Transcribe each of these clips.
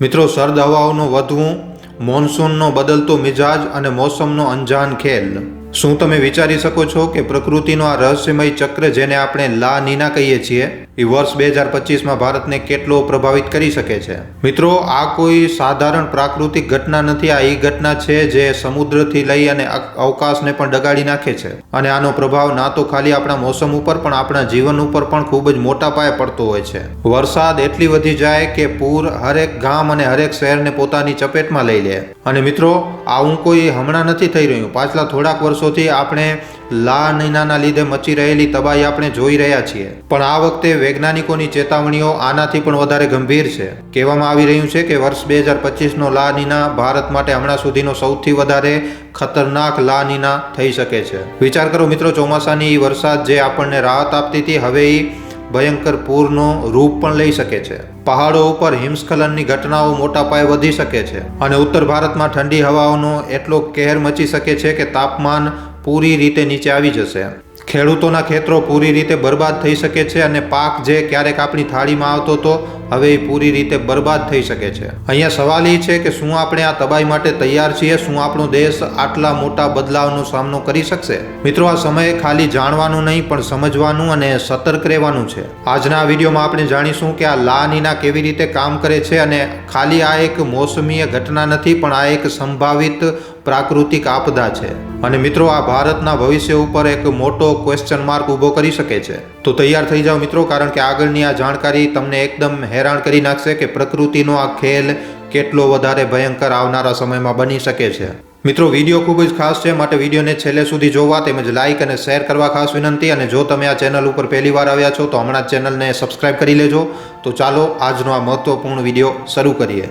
મિત્રો સર્દ હવાઓનું વધવું, મોન્સૂનનો બદલતો મિજાજ અને મોસમનો અંજાન ખેલ. શું તમે વિચારી શકો છો કે પ્રકૃતિનો આ રહસ્યમય ચક્ર જેને આપણે લા નીના કહીએ છીએ? એ વર્ષ બે હજાર પચીસમાં ભારતને કેટલો પ્રભાવિત કરી શકે છે? મિત્રો, આ કોઈ સાધારણ પ્રાકૃતિક ઘટના નથી. આ એ ઘટના છે જે સમુદ્રથી લઈ અને અવકાશને પણ ડગાડી નાખે છે. અને આનો પ્રભાવ ના તો ખાલી આપણા મોસમ ઉપર, પણ આપણા જીવન ઉપર પણ ખૂબ જ મોટા પાયે પડતો હોય છે. વરસાદ એટલી વધી જાય કે પૂર હરેક ગામ અને હરેક શહેરને પોતાની ચપેટમાં લઈ લે. અને મિત્રો, આવું કોઈ હમણાં નથી થઈ રહ્યું. પાછલા થોડાક વર્ષોથી આપણે લા નીનાના લીધે મચી રહેલી તબાહી આપણે જોઈ રહ્યા છીએ. પણ આ વખતે વૈજ્ઞાનિકોની ચેતવણીઓ આનાથી પણ વધારે ગંભીર છે. કહેવામાં આવી રહ્યું છે કે વર્ષ બે હજાર પચીસનો લા નીના ભારત માટે હમણાં સુધીનો સૌથી વધારે ખતરનાક લા નીના થઈ શકે છે. વિચાર કરો મિત્રો, ચોમાસાની વરસાદ જે આપણને રાહત આપતી હતી, હવે એ ભયંકર પૂરનો રૂપ પણ લઈ શકે છે. પહાડો ઉપર હિમસ્ખલનની ઘટનાઓ મોટા પાયે વધી શકે છે. અને ઉત્તર ભારતમાં ઠંડી હવાઓનો એટલો કહેર મચી શકે છે કે તાપમાન પૂરી રીતે નીચે આવી જશે. ખેડૂતોના ખેતરો પૂરી રીતે બરબાદ થઈ શકે છે અને પાક જે ક્યારેક આપણી થાળીમાં આવતો હતો હવે એ પૂરી રીતે બરબાદ થઈ શકે છે. અહીંયા સવાલ એ છે કે શું આપણે આ તબાહી માટે તૈયાર છીએ? શું આપણો દેશ આટલા મોટા બદલાવનો સામનો કરી શકશે? મિત્રો, આ સમયે ખાલી જાણવાનું નહીં, પણ સમજવાનું અને સતર્ક રહેવાનું છે. આજના વિડીયોમાં આપણે જાણીશું કે આ લાનીના કેવી રીતે કામ કરે છે અને ખાલી આ એક મોસમીય ઘટના નથી, પણ આ એક સંભવિત પ્રાકૃતિક આપદા છે. અને મિત્રો, આ ભારતના ભવિષ્ય ઉપર એક મોટો ક્વેશ્ચન માર્ક ઊભો કરી શકે છે. તો તૈયાર થઈ જાઓ મિત્રો, કારણ કે આગળની આ જાણકારી તમને એકદમ હેરાન કરી નાખશે કે પ્રકૃતિનો આ ખેલ કેટલો વધારે ભયંકર આવનારા સમયમાં બની શકે છે. મિત્રો, વીડિયો ખૂબ જ ખાસ છે, માટે વિડીયોને છેલ્લે સુધી જોવા તેમજ લાઇક અને શેર કરવા ખાસ વિનંતી, અને જો તમે આ ચેનલ ઉપર પહેલી વાર આવ્યા છો તો હમણાં ચેનલને સબસ્ક્રાઇબ કરી લેજો. તો ચાલો આજનો આ મહત્વપૂર્ણ વીડિયો શરૂ કરીએ.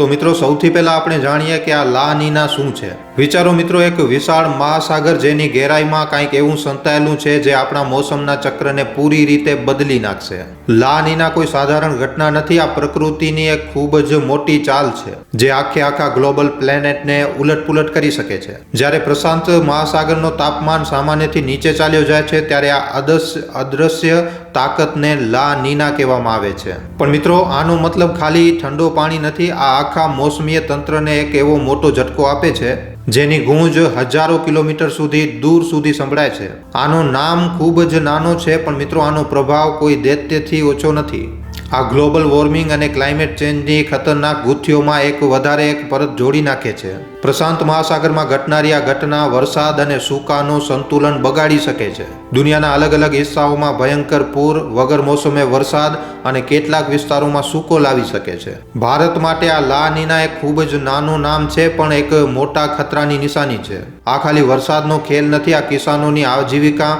તો મિત્રો, સૌથી પહેલા આપણે જાણીએ કે આ લા નીના શું છે. વિચારો મિત્રો, એક વિશાળ મહાસાગર જેની ગહેરાઈમાં કંઈક એવું સંતાયેલું છે જે આપણા મોસમના ચક્રને પૂરી રીતે બદલી નાખશે. લા નીના કોઈ સાધારણ ઘટના નથી, આ પ્રકૃતિની એક ખૂબ જ મોટી ચાલ છે, જે આખે આખા ગ્લોબલ પ્લેનેટને ઉલટપુલટ કરી શકે છે. જ્યારે પ્રશાંત મહાસાગરનો તાપમાન સામાન્યથી નીચે ચાલ્યો જાય છે, ત્યારે આ અદૃશ્ય અદૃશ્ય તાકતને લા નીના કહેવામાં આવે છે. પણ મિત્રો, આનો મતલબ ખાલી ઠંડો પાણી નથી, આ આખા મોસમીય તંત્રને એક એવો મોટો ઝટકો આપે છે જેની ગૂંજ હજારો કિલોમીટર સુધી દૂર સુધી સંભળાય છે. આનું નામ ખૂબ જ નાનો છે, પણ મિત્રો, આનો પ્રભાવ કોઈ દૈત્યથી ઓછો નથી. આ ગ્લોબલ વોર્મિંગ અને ક્લાઇમેટ ચેન્જની ખતરનાક ગુથીઓમાં એક વધારે એક પરત જોડી નાખે છે. પ્રશાંત મહાસાગરમાં ઘટનારી આ ઘટના વરસાદ અને સૂકાનું સંતુલન બગાડી શકે છે. દુનિયાના અલગ અલગ હિસ્સાઓમાં ભયંકર પૂર, વગર મોસમે વરસાદ અને કેટલાક વિસ્તારોમાં સૂકો લાવી શકે છે. ભારત માટે આ લા નીના એક ખૂબ જ નાનું નામ છે, પણ એક મોટા ખતરાની નિશાની છે. આ ખાલી વરસાદનો ખેલ નથી, આ કિસાનોની આજીવિકા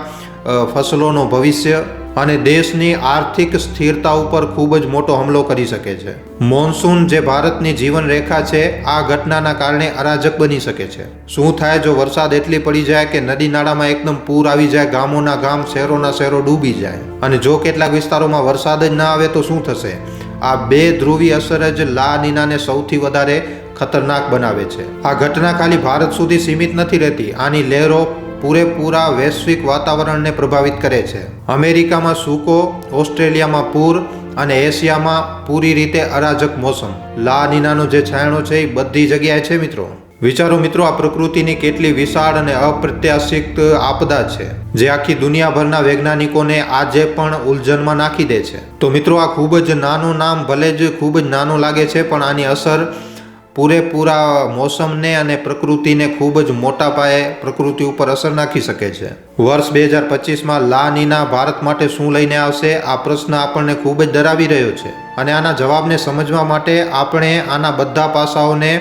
ફસલોનો ભવિષ્ય અને દેશની આર્થિક સ્થિરતા ઉપર ખૂબ જ મોટો હુમલો કરી શકે છે. મોન્સૂન જે ભારતની જીવનરેખા છે, આ ઘટનાના કારણે અરાજક બની શકે છે. શું થાય જો વરસાદ એટલી પડી જાય કે નદી નાળામાં એકદમ પૂર આવી જાય, ગામોના ગામ, શહેરોના શહેરો ડૂબી જાય? અને જો કેટલાક વિસ્તારોમાં વરસાદ જ ના આવે તો શું થશે? આ બે ધ્રુવી અસર જ લા નીનાને સૌથી વધારે ખતરનાક બનાવે છે. આ ઘટના ખાલી ભારત સુધી સીમિત નથી રહેતી. આની લહેરો પૂરેપૂરા વૈશ્વિક વાતાવરણને પ્રભાવિત કરે છે. અમેરિકામાં સૂકો, ઓસ્ટ્રેલિયામાં પૂર અને એશિયામાં પૂરી રીતે અરાજક મોસમ. લા નીનાનો જે છાયણો છે એ બધી જગ્યાએ છે મિત્રો. વિચારો મિત્રો, આ પ્રકૃતિની કેટલી વિશાળ અને અપ્રત્યાશિત આપદા છે, જે આખી દુનિયાભરના વૈજ્ઞાનિકોને આજે પણ ઉલઝનમાં નાખી દે છે. તો મિત્રો, આ ખૂબ જ નાનું નામ ભલે જ ખૂબ જ નાનું લાગે છે, પણ આની અસર પૂરેપૂરા મોસમને અને પ્રકૃતિને ખૂબ જ મોટા પાયે પ્રકૃતિ ઉપર અસર નાખી શકે છે. વર્ષ બે હજાર પચીસમાં લા નીના ભારત માટે શું લઈને આવશે આ પ્રશ્ન આપણને ખૂબ જ ડરાવી રહ્યો છે અને આના જવાબને સમજવા માટે આપણે આના બધા પાસાઓને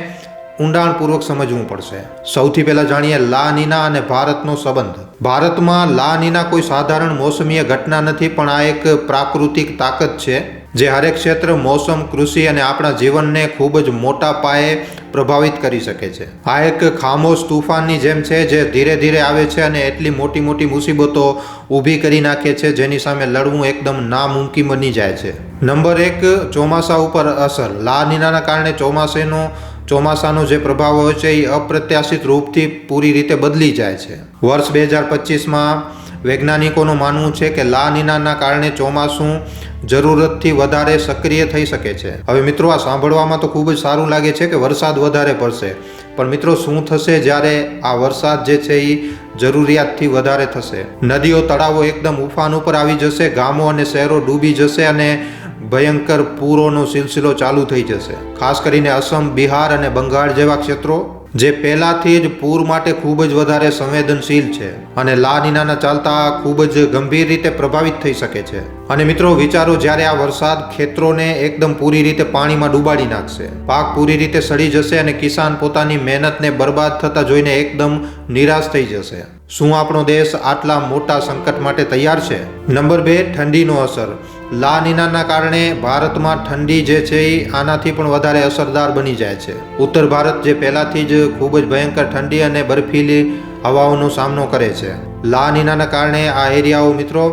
ઊંડાણપૂર્વક સમજવું પડશે. સૌથી પહેલા જાણીએ લા નીના અને ભારતનો સંબંધ. ભારતમાં લા નીના કોઈ સાધારણ મોસમીય ઘટના નથી, પણ આ એક પ્રાકૃતિક તાકત છે. જે હરેક ક્ષેત્ર, મોસમ, કૃષિ અને આપણા જીવનને ખૂબ જ મોટા પાયે પ્રભાવિત કરી શકે છે. આ એક ખામોશ તુફાનની જેમ છે, જે ધીરે ધીરે આવે છે અને એટલી મોટી મોટી મુસીબતો ઊભી કરી નાખે છે, જેની સામે લડવું એકદમ નામુમકિન બની જાય છે. નંબર એક, ચોમાસા ઉપર અસર. લા નીનાના કારણે ચોમાસેનો, ચોમાસાનો જે પ્રભાવ હોય છે એ અપ્રત્યાશિત રૂપથી પૂરી રીતે બદલી જાય છે. વર્ષ બે હજાર પચીસમાં વૈજ્ઞાનિકોનું માનવું છે કે લા નીનાના કારણે ચોમાસું જરૂરતથી વધારે સક્રિય થઈ શકે છે. હવે મિત્રો, આ સાંભળવામાં તો ખૂબ જ સારું લાગે છે કે વરસાદ વધારે પડશે. પણ મિત્રો, શું થશે જ્યારે આ વરસાદ જે છે એ જરૂરિયાતથી વધારે થશે? નદીઓ, તળાવો એકદમ ઉફાન ઉપર આવી જશે, ગામો અને શહેરો ડૂબી જશે અને ભયંકર પૂરોનો સિલસિલો ચાલુ થઈ જશે. ખાસ કરીને અસમ, બિહાર અને બંગાળ જેવા ક્ષેત્રો જે પહેલાથી જ પૂર માટે ખૂબ જ વધારે સંવેદનશીલ છે અને લા નીનાના ચાલતા ખૂબ જ ગંભીર રીતે પ્રભાવિત થઈ શકે છે. અને મિત્રો, વિચારો જ્યારે આ વરસાદ ખેતરોને એકદમ પૂરી રીતે પાણીમાં ડૂબાડી નાખશે, પાક પૂરી રીતે સડી જશે અને કિસાન પોતાની મહેનતને બરબાદ થતા જોઈને એકદમ નિરાશ થઈ જશે. શું આપણો દેશ આટલા મોટા સંકટ માટે તૈયાર છે? નંબર બે, ઠંડીનો અસર. લા નીનાના કારણે ભારતમાં ઠંડી જે છે એ આનાથી પણ વધારે અસરદાર બની જાય છે. ઉત્તર ભારત જે પહેલાથી જ ખૂબ જ ભયંકર ઠંડી અને બરફીલી હવાઓનો સામનો કરે છે. લાનિનાના કારણે આ એરિયાઓ મિત્રો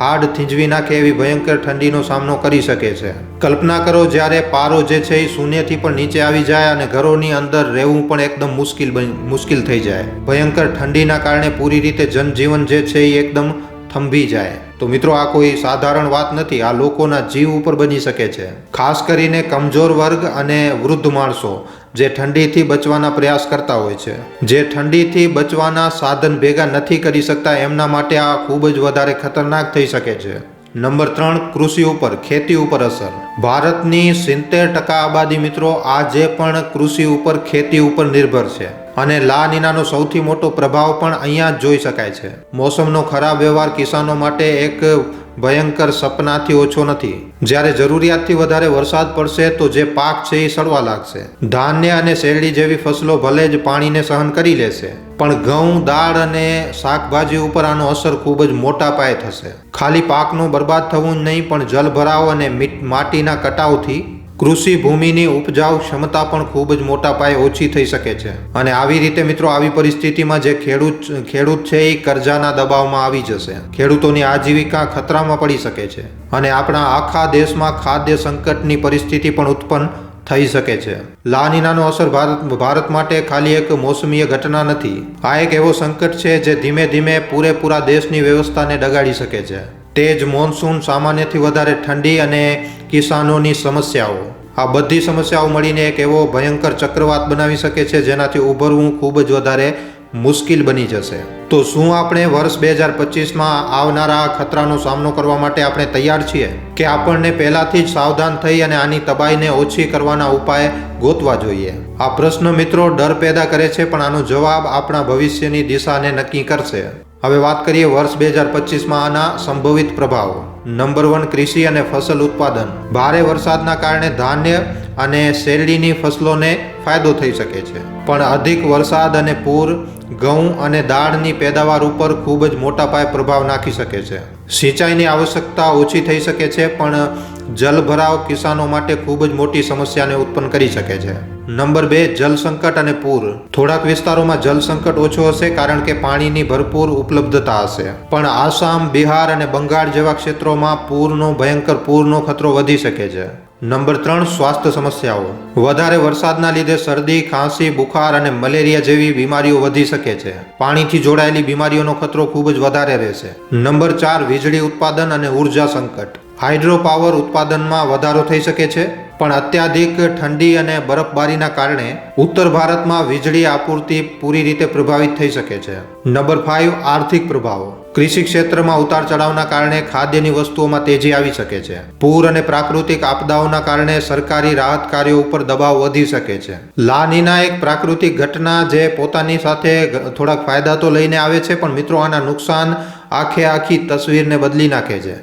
હાડ થીંજવી નાખે એવી ભયંકર ઠંડીનો સામનો કરી શકે છે. કલ્પના કરો જ્યારે પારો જે છે એ શૂન્યથી પણ નીચે આવી જાય અને ઘરોની અંદર રહેવું પણ એકદમ મુશ્કેલ મુશ્કેલ થઈ જાય. ભયંકર ઠંડીના કારણે પૂરી રીતે જનજીવન જે છે એ એકદમ થંભી જાય. તો મિત્રો, આ કોઈ સાધારણ વાત નથી. આ લોકોના જીવ ઉપર બની શકે છે. ખાસ કરીને કમજોર વર્ગ અને વૃદ્ધ માણસો, જે ઠંડીથી બચવાના પ્રયાસ કરતા હોય છે. જે ઠંડીથી બચવાના સાધન ભેગા નથી કરી શકતા, એમના માટે આ ખૂબ જ વધારે ખતરનાક થઈ શકે છે. નંબર ત્રણ, કૃષિ ઉપર, ખેતી ઉપર અસર. ભારતની સિત્તેર ટકા આબાદી મિત્રો, આજે પણ કૃષિ ઉપર, ખેતી ઉપર નિર્ભર છે. અને લા નીનાનો સૌથી મોટો પ્રભાવ પણ અહીંયા જોઈ શકાય છે. મોસમનો ખરાબ વ્યવહાર કિસાનો માટે એક ભયંકર સપનાથી ઓછો નથી. જ્યારે જરૂરિયાતથી વધારે વરસાદ પડશે તો જે પાક છે એ સડવા લાગશે. ધાન્ય અને શેરડી જેવી ફસલો ભલે જ પાણીને સહન કરી લેશે, પણ ઘઉં, દાળ અને શાકભાજી ઉપર આનો અસર ખૂબ જ મોટા પાયે થશે. ખાલી પાકનું બરબાદ થવું જ નહીં, પણ જલભરાવ અને મીટ- માટીના કટાવથી કૃષિ ભૂમિની ઉપજાઉ ક્ષમતા પણ ખૂબ જ મોટા પાયે ઓછી થઈ શકે છે. અને આવી રીતે મિત્રો આવી પરિસ્થિતિમાં જે ખેડૂત ખેડૂત છે એ કરજાના દબાવમાં આવી જશે. ખેડૂતોની આજીવિકા ખતરામાં પડી શકે છે. અને આપણા આખા દેશમાં ખાદ્ય સંકટની પરિસ્થિતિ પણ ઉત્પન્ન થઈ શકે છે. લાનીનાનો અસર ભારત ભારત માટે ખાલી એક મોસમીય ઘટના નથી. આ એક એવો સંકટ છે જે ધીમે ધીમે પૂરેપૂરા દેશની વ્યવસ્થાને ડગાડી શકે છે. તે જ મોન્સૂન સામાન્યથી વધારે ઠંડી અને કિસાનોની સમસ્યાઓ. આ બધી સમસ્યાઓ મળીને એક એવો ભયંકર ચક્રવાત બનાવી શકે છે, જેનાથી ઉભરવું ખૂબ જ વધારે મુશ્કેલ બની જશે. તો શું આપણે વર્ષ બે હજાર પચીસમાં આવનારા ખતરાનો સામનો કરવા માટે આપણે તૈયાર છીએ? કે આપણને પહેલાથી જ સાવધાન થઈ અને આની તબાહીને ઓછી કરવાના ઉપાય ગોતવા જોઈએ? આ પ્રશ્ન મિત્રો ડર પેદા કરે છે, પણ આનો જવાબ આપણા ભવિષ્યની દિશાને નક્કી કરશે. હવે વાત કરીએ વર્ષ બે હજાર પચીસમાં આના સંભવિત પ્રભાવો. નંબર વન કૃષિ અને ફસલ ઉત્પાદન. ભારે વરસાદના કારણે ધાન્ય અને શેરડીની ફસલોને ફાયદો થઈ શકે છે. પણ અધિક વરસાદ અને પૂર, ઘઉં અને દાળની પેદાવાર ઉપર ખૂબ જ મોટા પાયે પ્રભાવ નાખી શકે છે. સિંચાઈની આવશ્યકતા ઓછી થઈ શકે છે, પણ જલભરાવ કિસાનો માટે ખૂબ જ મોટી સમસ્યાને ઉત્પન્ન કરી શકે છે. નંબર બે, જલ સંકટ અને પૂર. થોડાક વિસ્તારોમાં જલ સંકટ ઓછો હશે કારણ કે પાણીની ભરપૂર ઉપલબ્ધતા હશે. પણ આસામ, બિહાર અને બંગાળ જેવા ક્ષેત્રોમાં પૂરનો ભયંકર પૂરનો ખતરો વધી શકે છે. નંબર ત્રણ, સ્વાસ્થ્ય સમસ્યાઓ. વધારે વરસાદના લીધે શરદી, ખાંસી, બુખાર અને મલેરિયા જેવી બીમારીઓ વધી શકે છે. પાણીથી જોડાયેલી બીમારીઓનો ખતરો ખૂબ જ વધારે રહેશે. નંબર ચાર, વીજળી ઉત્પાદન અને ઊર્જા સંકટ. હાઇડ્રો પાવર ઉત્પાદનમાં વધારો થઈ શકે છે. પણ અત્યાધિક ઠંડી અને બરફબારીના કારણે ઉત્તર ભારતમાં વીજળી આપૂર્તિ પૂરી રીતે પ્રભાવિત થઈ શકે છે. નંબર ફાઇવ, આર્થિક પ્રભાવો. કૃષિ ક્ષેત્રમાં ઉતાર ચઢાવના કારણે ખાદ્યની વસ્તુઓમાં તેજી આવી શકે છે. પૂર અને પ્રાકૃતિક આપદાઓના કારણે સરકારી રાહત કાર્યો ઉપર દબાવ વધી શકે છે. લા નીના એક પ્રાકૃતિક ઘટના જે પોતાની સાથે થોડાક ફાયદા તો લઈને આવે છે, પણ મિત્રો આના નુકસાન આખે આખી તસવીરને બદલી નાખે છે.